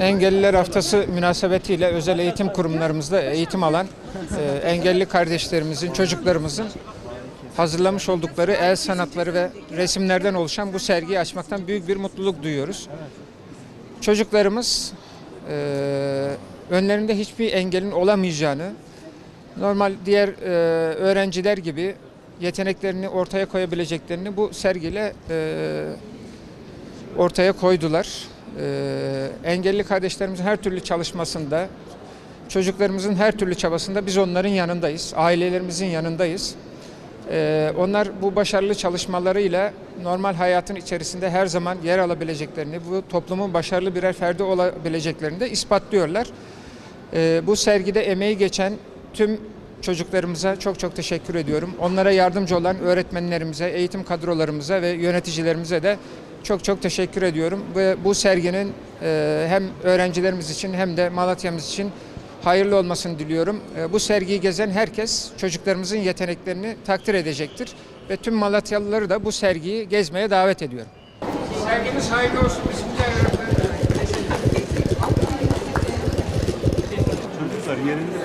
Engelliler Haftası münasebetiyle özel eğitim kurumlarımızda eğitim alan e, engelli kardeşlerimizin, çocuklarımızın hazırlamış oldukları el sanatları ve resimlerden oluşan bu sergiyi açmaktan büyük bir mutluluk duyuyoruz. Çocuklarımız e, önlerinde hiçbir engelin olamayacağını, normal diğer e, öğrenciler gibi yeteneklerini ortaya koyabileceklerini bu sergiyle e, ortaya koydular. Ee, engelli kardeşlerimizin her türlü çalışmasında, çocuklarımızın her türlü çabasında biz onların yanındayız, ailelerimizin yanındayız. Ee, onlar bu başarılı çalışmalarıyla normal hayatın içerisinde her zaman yer alabileceklerini, bu toplumun başarılı birer ferdi olabileceklerini de ispatlıyorlar. Ee, bu sergide emeği geçen tüm çocuklarımıza çok çok teşekkür ediyorum. Onlara yardımcı olan öğretmenlerimize, eğitim kadrolarımıza ve yöneticilerimize de çok çok teşekkür ediyorum. Ve bu serginin e, hem öğrencilerimiz için hem de Malatya'mız için hayırlı olmasını diliyorum. E, Bu sergiyi gezen herkes çocuklarımızın yeteneklerini takdir edecektir. Ve tüm Malatyalıları da bu sergiyi gezmeye davet ediyorum. Sergimiz hayırlı olsun. Çocuklar yerinde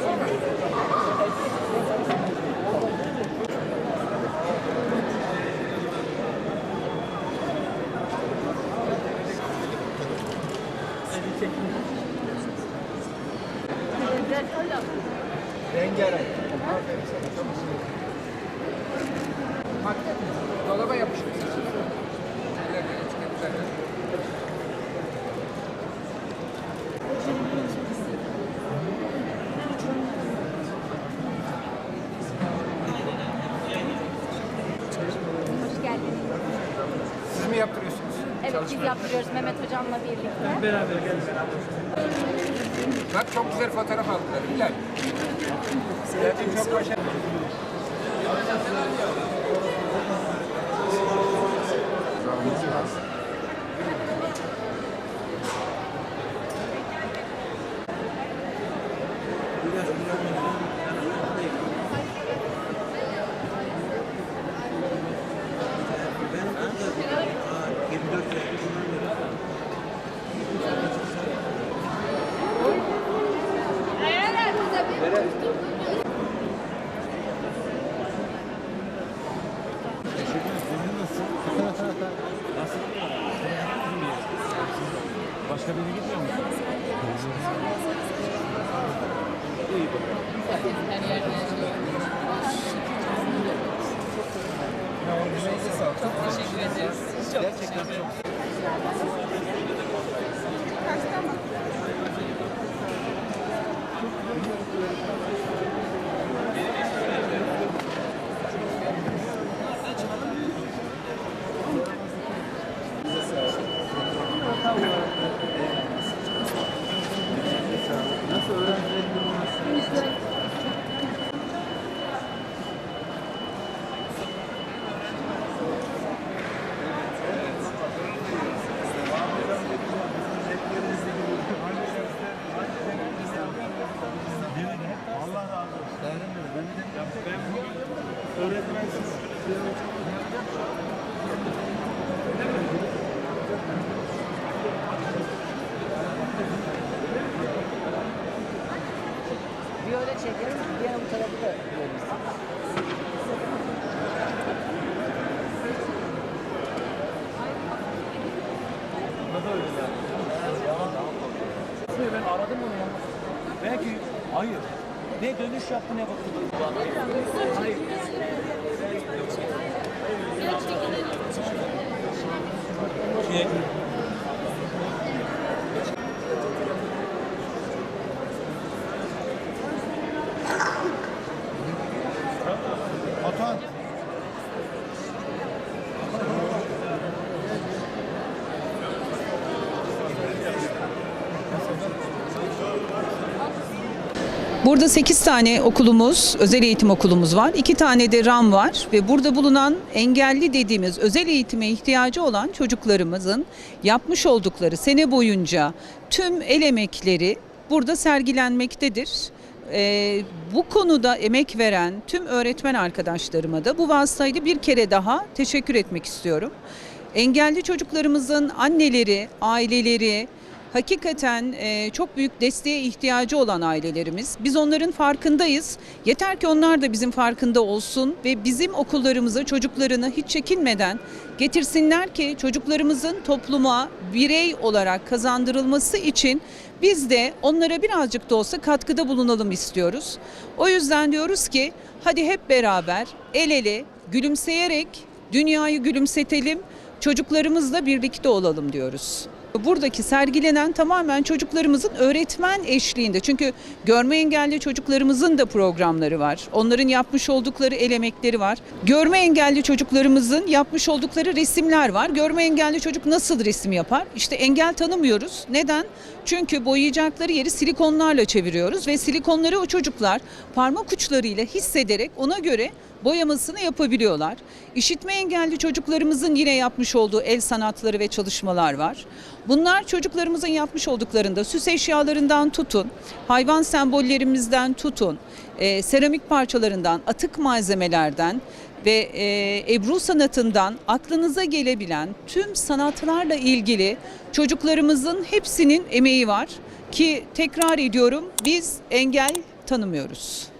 Rengarenk. Aferin sana. Çok güzel. Bak, dolaba. Siz mi yaptırıyorsunuz? Evet biz yaptırıyoruz Mehmet Hocam'la birlikte. Bak çok güzel fotoğraf aldılar. Bilal. Gerçekten çok başarılı. başka biri gitmiyor mu? Gerçekten çok Bir öyle çekelim, diğer bu tarafı da veririz. ben aradım onu ya. Belki hayır. Ne dönüş yaptı ne bakıldı. Hayır. Şey, Burada 8 tane okulumuz, özel eğitim okulumuz var. 2 tane de RAM var ve burada bulunan engelli dediğimiz özel eğitime ihtiyacı olan çocuklarımızın yapmış oldukları sene boyunca tüm el emekleri burada sergilenmektedir. Ee, bu konuda emek veren tüm öğretmen arkadaşlarıma da bu vasıtayla bir kere daha teşekkür etmek istiyorum. Engelli çocuklarımızın anneleri, aileleri, hakikaten e, çok büyük desteğe ihtiyacı olan ailelerimiz. Biz onların farkındayız. Yeter ki onlar da bizim farkında olsun ve bizim okullarımıza çocuklarını hiç çekinmeden getirsinler ki çocuklarımızın topluma birey olarak kazandırılması için biz de onlara birazcık da olsa katkıda bulunalım istiyoruz. O yüzden diyoruz ki hadi hep beraber el ele gülümseyerek dünyayı gülümsetelim, çocuklarımızla birlikte olalım diyoruz. Buradaki sergilenen tamamen çocuklarımızın öğretmen eşliğinde. Çünkü görme engelli çocuklarımızın da programları var. Onların yapmış oldukları el emekleri var. Görme engelli çocuklarımızın yapmış oldukları resimler var. Görme engelli çocuk nasıl resim yapar? İşte engel tanımıyoruz. Neden? Çünkü boyayacakları yeri silikonlarla çeviriyoruz ve silikonları o çocuklar parmak uçlarıyla hissederek ona göre boyamasını yapabiliyorlar. İşitme engelli çocuklarımızın yine yapmış olduğu el sanatları ve çalışmalar var. Bunlar çocuklarımızın yapmış olduklarında süs eşyalarından tutun, hayvan sembollerimizden tutun, e, seramik parçalarından, atık malzemelerden ve e, ebru sanatından aklınıza gelebilen tüm sanatlarla ilgili çocuklarımızın hepsinin emeği var ki tekrar ediyorum biz engel tanımıyoruz.